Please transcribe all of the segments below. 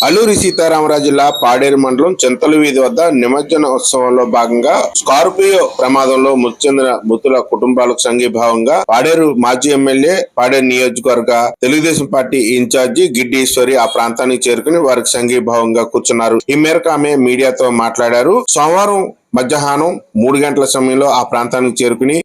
అల్లూరి సీతారామరాజు జిల్లా పాడేరు మండలం చింతల వీధి వద్ద నిమజ్జన ఉత్సవంలో భాగంగా స్కార్పియో ప్రమాదంలో మృతి చెందిన మృతుల కుటుంబాలకు సంఘీభావంగా పాడేరు మాజీ ఎమ్మెల్యే పాడేరు నియోజకవర్గ Telugudesam party in charge Giddi Eswari ఆ ప్రాంతానికి చేరుకుని వారికి సంఘీభావంగా కూర్చున్నారు. ఈ మేరకు ఆమె మీడియాతో మాట్లాడారు. సోమవారం మధ్యాహ్నం మూడు గంటల సమయంలో ఆ ప్రాంతానికి చేరుకుని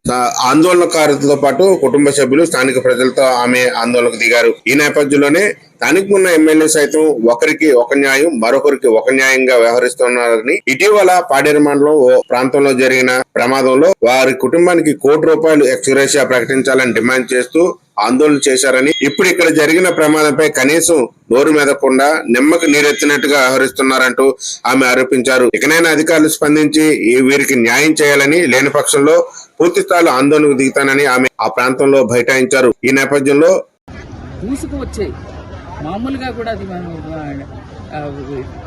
ఆందోళనకారులతో పాటు కుటుంబ సభ్యులు స్థానిక ప్రజలతో ఆమె ఆందోళనకు దిగారు. ఈ నేపథ్యంలోనే స్థానిక ఉన్న ఎమ్మెల్యే సైతం ఒకరికి ఒక న్యాయం మరొకరికి ఒక న్యాయంగా వ్యవహరిస్తున్నారని ఇటీవల పాడేరు మండలం ఓ ప్రాంతంలో జరిగిన ప్రమాదంలో వారి కుటుంబానికి కోటి రూపాయలు ఎక్స్గ్రేషియా ప్రకటించాలని డిమాండ్ చేస్తూ ఆందోళన చేశారని ఇప్పుడు ఇక్కడ జరిగిన ప్రమాదంపై కనీసం నోరు మెదకుండా నిమ్మకు నీరెత్తినట్టుగా వ్యవహరిస్తున్నారంటూ ఆమె ఆరోపించారు. ఇకనైనా అధికారులు స్పందించి ఈ వీరికి న్యాయం చేయాలని లేని పక్షంలో పూర్తి స్థాయిలో ఆందోళనకు దిగుతానని ఆమె ఆ ప్రాంతంలో బైఠాయించారు. ఈ నేపథ్యంలో మామూలుగా కూడా అది మనం ఆ,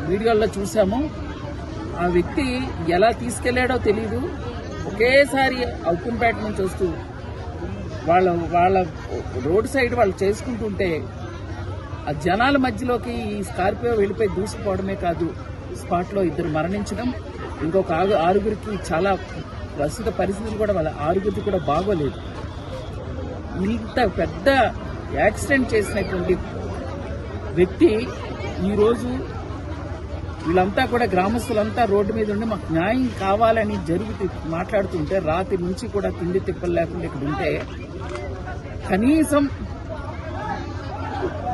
వీడియోల్లో చూసాము. ఆ వ్యక్తి ఎలా తీసుకెళ్ళాడో తెలీదు. ఒకేసారి అవుకుంపేట నుంచి వస్తూ వాళ్ళ వాళ్ళ రోడ్ సైడ్ వాళ్ళు చేసుకుంటుంటే ఆ జనాల మధ్యలోకి ఈ స్కార్పియో వెళ్ళిపోయి దూసుకుపోవడమే కాదు స్పాట్లో ఇద్దరు మరణించడం ఇంకొక ఆరు ఆరుగురికి చాలా ప్రస్తుత పరిస్థితులు కూడా వాళ్ళ ఆరుగురికి కూడా బాగోలేదు. ఇంత పెద్ద యాక్సిడెంట్ చేసినటువంటి వ్యక్తి ఈరోజు వీళ్ళంతా కూడా గ్రామస్తులంతా రోడ్డు మీద ఉండి మాకు న్యాయం కావాలని జరుగుతూ మాట్లాడుతుంటే రాత్రి నుంచి కూడా తిండి తిప్పలు లేకుండా ఇక్కడ ఉంటే కనీసం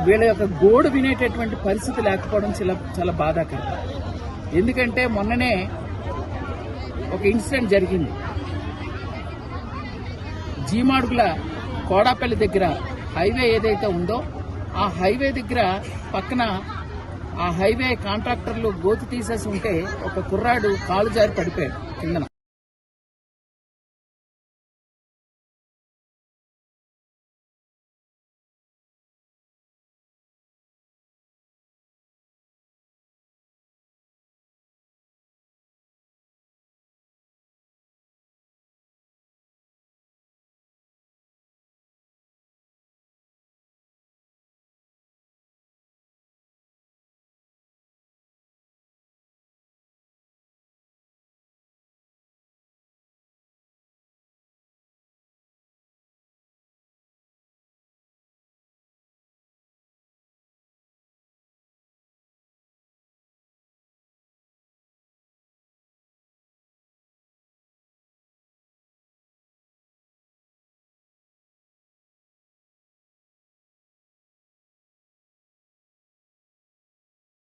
వీళ్ళ యొక్క గోడు వినేటటువంటి పరిస్థితి లేకపోవడం చాలా చాలా బాధాకరం. ఎందుకంటే మొన్ననే ఒక ఇన్సిడెంట్ జరిగింది. జీమాడుగుల కోడాపల్లి దగ్గర హైవే ఏదైతే ఉందో ఆ హైవే దగ్గర పక్కన ఆ హైవే కాంట్రాక్టర్లు గోతి తీసేసి ఉంటే ఒక కుర్రాడు కాలు జారి పడిపోయాడు కిందన.